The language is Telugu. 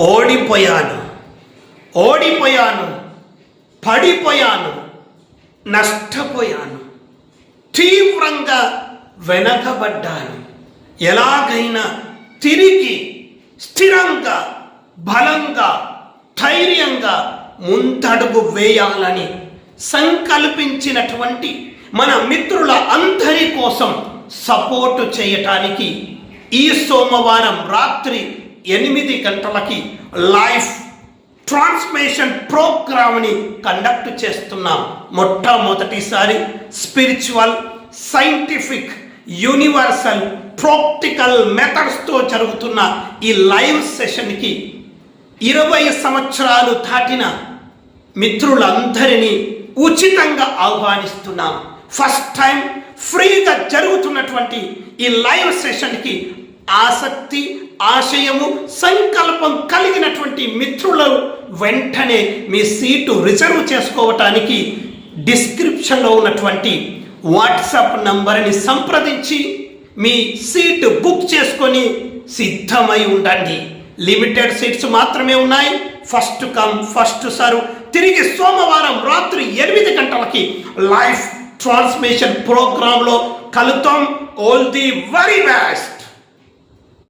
ఓడిపోయాను. ఓడిపోయాను. పడిపోయాను. నష్టపోయాను. తీవ్రంగా వెనకబడ్డాను. ఎలాగైనా తిరిగి స్థిరంగా బలంగా ధైర్యంగా ముందడుగు వేయాలని సంకల్పించినటువంటి మన మిత్రుల అందరి కోసం సపోర్టు చేయటానికి ఈ సోమవారం రాత్రి ఎనిమిది గంటలకి లైఫ్ ట్రాన్స్మేషన్ ప్రోగ్రామ్ని కండక్ట్ చేస్తున్నాం. మొట్టమొదటిసారి స్పిరిచువల్ సైంటిఫిక్ యూనివర్సల్ ప్రాక్టికల్ మెథడ్స్తో జరుగుతున్న ఈ లైవ్ సెషన్కి ఇరవై సంవత్సరాలు దాటిన మిత్రులందరినీ ఉచితంగా ఆహ్వానిస్తున్నాం. ఫస్ట్ టైం ఫ్రీగా జరుగుతున్నటువంటి ఈ లైవ్ సెషన్కి ఆసక్తి ఆశయము సంకల్పం కలిగినటువంటి మిత్రులు వెంటనే మీ సీటు రిజర్వ్ చేసుకోవటానికి డిస్క్రిప్షన్లో ఉన్నటువంటి వాట్సాప్ నంబర్ని సంప్రదించి మీ సీటు బుక్ చేసుకొని సిద్ధమై ఉండండి. లిమిటెడ్ సీట్స్ మాత్రమే ఉన్నాయి. First come first serve. తిరిగి సోమవారం రాత్రి ఎనిమిది గంటలకి లైఫ్ ట్రాన్స్మిషన్ ప్రోగ్రాంలో కలుతాం ఆల్ ది వెరీ బెస్ట్